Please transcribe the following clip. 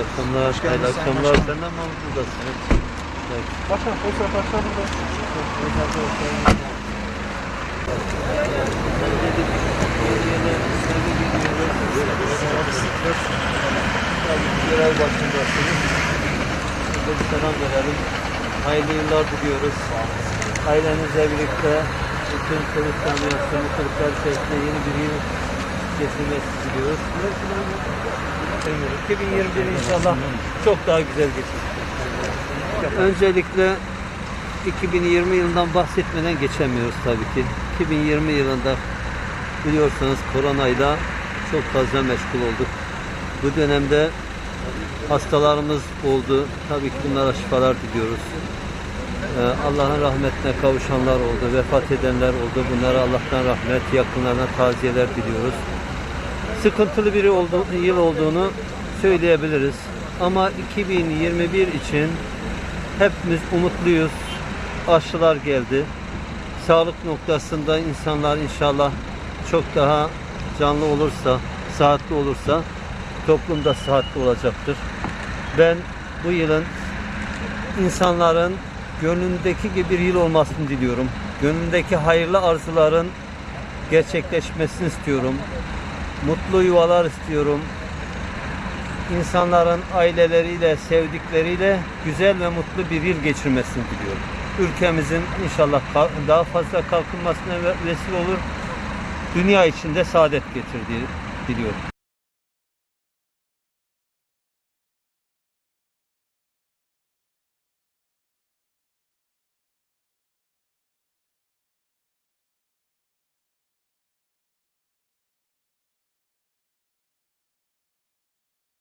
Akşamlar. Hayırlı akşamlar. Senden mi buradasın? Evet. Başkan, Kosa Başkan burada. Görev başındasınız. Size bir selam verelim. Hayırlı yıllar diliyoruz. Ailenizle birlikte bütün çocuk camiası, mutluluklar içerisinde yeni bir yıl geçirmesi diliyoruz. 2021 inşallah çok daha güzel geçecek. Öncelikle 2020 yılından bahsetmeden geçemiyoruz tabii ki. 2020 yılında biliyorsanız koronayla çok fazla meşgul olduk. Bu dönemde hastalarımız oldu. Tabii ki bunlara şifalar diliyoruz. Ee, Allah'ın rahmetine kavuşanlar oldu, vefat edenler oldu. Bunlara Allah'tan rahmet, yakınlarına taziyeler diliyoruz. Sıkıntılı bir oldu, yıl olduğunu söyleyebiliriz. Ama 2021 için hepimiz umutluyuz. Aşılar geldi. Sağlık noktasında insanlar inşallah çok daha canlı olursa, sıhhatli olursa toplumda sıhhatli olacaktır. Ben bu yılın insanların gönlündeki gibi bir yıl olmasını diliyorum. Gönlündeki hayırlı arzuların gerçekleşmesini istiyorum. Mutlu yuvalar istiyorum. İnsanların aileleriyle, sevdikleriyle güzel ve mutlu bir yıl geçirmesini diliyorum. Ülkemizin inşallah daha fazla kalkınmasına ve- vesile olur. Dünya içinde saadet getirdiği diliyorum.